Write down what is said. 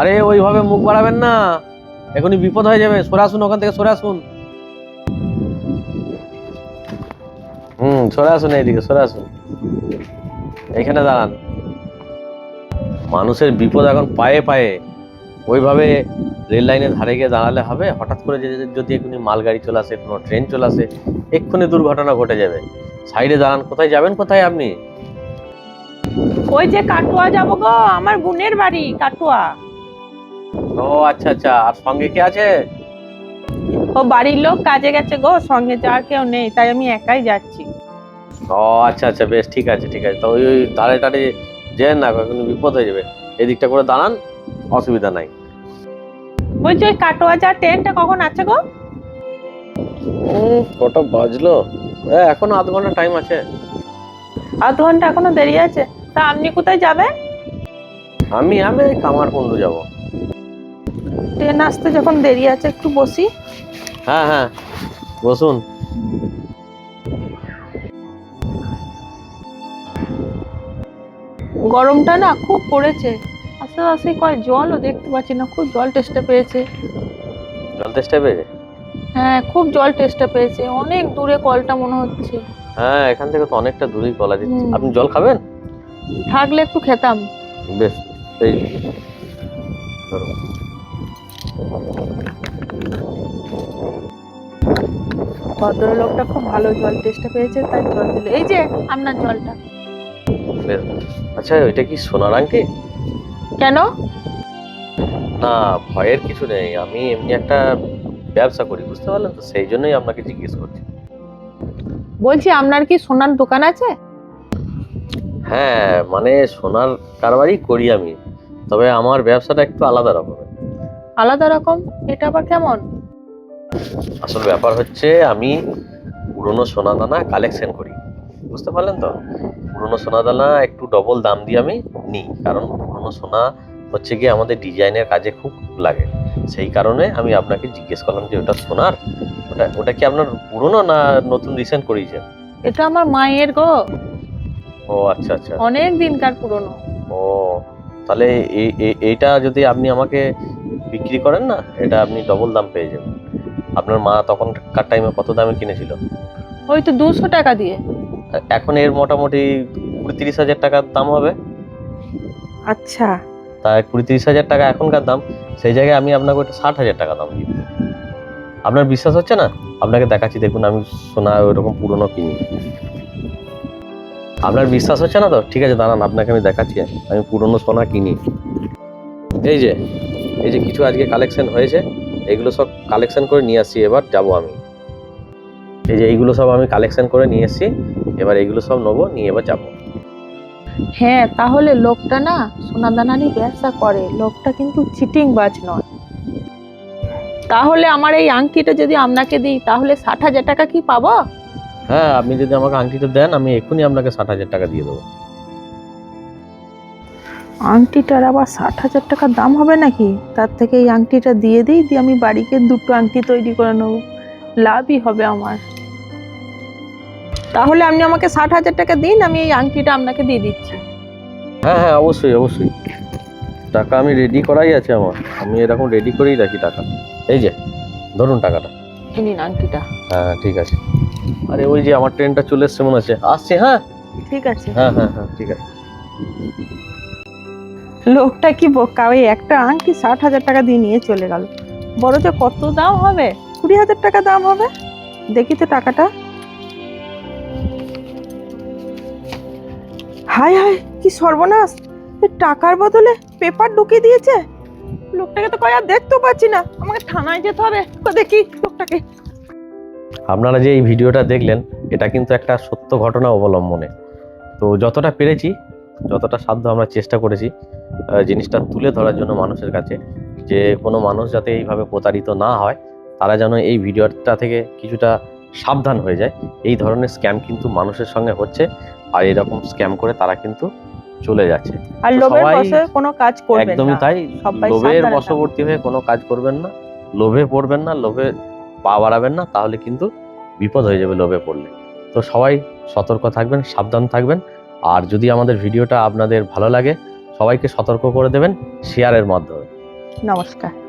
আরে, ওইভাবে মুখ বাড়াবেন না। এখনই বিপদ হয়ে যাবে। সরে আসুন, ওখান থেকে সরে আসুন। হুম সরে আসুন এইদিকে সরে আসুন। এখানে দাঁড়ান। মানুষের বিপদ এখন পায়ে পায়ে ওইভাবে রেল লাইনের ধারে গিয়ে দাঁড়ালে হবে। হঠাৎ করে যদি এক্ষুনি মালগাড়ি চলে আসে কোনো ট্রেন চলে আসে এক্ষুনি দুর্ঘটনা ঘটে যাবে। সাইডে দাঁড়ান কোথায় যাবেন কোথায় আপনি? ওই যে কাটুয়া যাব গো আমার বোনের বাড়ি কাটুয়া। ও আচ্ছা আচ্ছা। আর সঙ্গে কে আছে? ও বাড়ির লোক কাজে গেছে গো সঙ্গে যা আর কেউ নেই তাই আমি একাই যাচ্ছি। ও আচ্ছা আচ্ছা বেশ ঠিক আছে ঠিক আছে। তো ওই ওই ধারে টারে যেন না এখন বিপদ হয়ে যাবে। এদিকটা করে দাঁড়ান অসুবিধা নাই। বলছি ওই কাটোয়া যা ট্রেনটা কখন আছে গো? কটা বাজলো? হ্যাঁ এখনও আধ ঘণ্টা টাইম আছে। আধ ঘণ্টা এখনও দেরি আছে? তা আপনি কোথায় যাবেন? আমি আমি কামারকুণ্ডু যাব। ট্রেন আসতে যখন দেরি আছে একটু বসি। হ্যাঁ হ্যাঁ বসুন। গরমটা না খুব পড়েছে। আশেপাশে কয় জলও দেখতে পাচ্ছি না খুব জল টেস্টে পেয়েছে। জল তেষ্টা পেয়েছে? হ্যাঁ খুব জল টেস্টে পেয়েছে। অনেক দূরে কলটা মনে হচ্ছে। হ্যাঁ এখান থেকে তো অনেকটা দূরেই কলা দিচ্ছে আপনি জল খাবেন? থাকলে একটু খেতাম। বেশ এই ধরুন। ভদ্রলোকটা খুব ভালো জল টেস্টে পেয়েছে তাই জল দিল। এই যে আপনার জলটা। আচ্ছা ওইটা কি সোনার আংটি? কেন? না ভয়ের কিছু নেই। আমি এমনি একটা ব্যবসা করি বুঝতে পারলেন তো? সেই জন্যই আপনাকে জিজ্ঞেস করছি। বলছি আপনার কি সোনার দোকান আছে? হ্যাঁ মানে সোনার কারবারই করি আমি। তবে আমার ব্যবসাটা একটু আলাদা রকমের। আলাদা রকম? এটা আবার কেমন? আসল ব্যাপার হচ্ছে আমি পুরনো সোনা দানা কালেকশন করি। বুঝতে পারলেন তো? পুরনো সোনা দানা একটু ডবল দাম দিয়ে আমি নিই। কারণ পুরনো সোনা হচ্ছে গিয়ে আমাদের ডিজাইনের কাজে খুব লাগে। সেই কারণে আমি আপনাকে জিজ্ঞেস করলাম যে ওটা সোনার? ওটা ওটা কি আপনার পুরনো না নতুন রিসেন্ট করিয়েছেন? এটা আমার মায়ের গো। ও আচ্ছা আচ্ছা। অনেক দিনকার পুরনো। ও তাহলে এই- এই- এইটা যদি আপনি আমাকে বিক্রি করেন না এটা আপনি ডবল দাম পেয়ে যাবেন। আপনার মা তখনকার টাইমে কত দামে কিনেছিল? ওই তো দুশো টাকা দিয়ে। এখন এর মোটামুটি কুড়ি তিরিশ হাজার টাকার দাম হবে। আচ্ছা। তা কুড়ি তিরিশ হাজার টাকা এখনকার দাম সেই জায়গায় আমি আপনাকে ওটা ষাট হাজার টাকা দাম দিই আপনার বিশ্বাস হচ্ছে না? আপনাকে দেখাচ্ছি দেখুন আমি সোনা ওইরকম পুরনো কিনি। আপনার বিশ্বাস হচ্ছে না তো? ঠিক আছে, দাঁড়ান, আপনাকে আমি দেখাচ্ছি। আমি পুরনো সোনা কিনি। এই যে এই যে কিছু আজকে কালেকশন হয়েছে, এগুলো সব কালেকশন করে নিয়ে আসছি, এবার যাব আমি। এই যে এইগুলো সব আমি কালেকশন করে নিয়ে এসেছি, এবার এইগুলো সব নেব, নিয়ে এবার যাব। হ্যাঁ তাহলে লোকটা না সোনা দানারই ব্যবসা করে, লোকটা কিন্তু চিটিং বাজ নয়। তাহলে আমার এই আংটিটা যদি আপনাকে দিই, তাহলে ষাট হাজার টাকা কি পাবো? হ্যাঁ আপনি যদি আমাকে আংটিটা দেন আমি এক্ষুনি আপনাকে ষাট হাজার টাকা দিয়ে দেবো। আংটিটার আবার ষাট হাজার টাকা দাম হবে নাকি? তার থেকে এই আংটিটা দিয়ে দিই দিয়ে আমি বাড়িকে দুটো আংটি তৈরি করে নেব। লাভই হবে আমার। তাহলে আপনি আমাকে ষাট হাজার টাকা দিন আমি এই আংটিটা আপনাকে দিয়ে দিচ্ছি। হ্যাঁ হ্যাঁ অবশ্যই অবশ্যই। টাকা আমি রেডি করাই আছে আমার। আমি এরকম রেডি করেই রাখি টাকা। এই যে ধরুন টাকাটা। নিন আংটিটা। হ্যাঁ ঠিক আছে। আরে ওই যে আমার ট্রেনটা চলে এসছে মনে আছে আসছে হ্যাঁ? ঠিক আছে। হ্যাঁ হ্যাঁ হ্যাঁ ঠিক আছে। লোকটা কি বোকা? ওই একটা আংটি ষাট হাজার টাকা দিয়ে নিয়ে চলে গেল। বড় যে কত দাম হবে? কুড়ি হাজার টাকা দাম হবে? দেখি তো টাকাটা। হাই হাই কি সর্বনাশ! টাকার বদলে পেপার ঢুকিয়ে দিয়েছে? লোকটাকে তো কয় আর দেখতেও পাচ্ছি না। আমাকে থানায় যেতে হবে। তো দেখি লোকটাকে। আপনারা যে এই ভিডিওটা দেখলেন এটা কিন্তু একটা সত্য ঘটনা অবলম্বনে। তো যতটা পেরেছি যতটা সাধ্য আমরা চেষ্টা করেছি জিনিসটা তুলে ধরার জন্য মানুষের কাছে যে কোনো মানুষ যাতে এইভাবে প্রতারিত না হয় তারা যেন এই ভিডিওটা থেকে কিছুটা সাবধান হয়ে যায়। এই ধরনের স্ক্যাম কিন্তু মানুষের সঙ্গে হচ্ছে আর এরকম স্ক্যাম করে তারা কিন্তু চলে যাচ্ছে। আর লোভের কোনো কাজ করবেন একদমই তাই লোভের বশবর্তী হয়ে কোনো কাজ করবেন না লোভে পড়বেন না লোভে পা বাড়াবেন না, তাহলে কিন্তু বিপদ হয়ে যাবে লোভে পড়লে। তো সবাই সতর্ক থাকবেন, সাবধান থাকবেন। আর যদি আমাদের ভিডিওটা আপনাদের ভালো লাগে, সবাইকে সতর্ক করে দেবেন শেয়ারের মাধ্যমে। নমস্কার।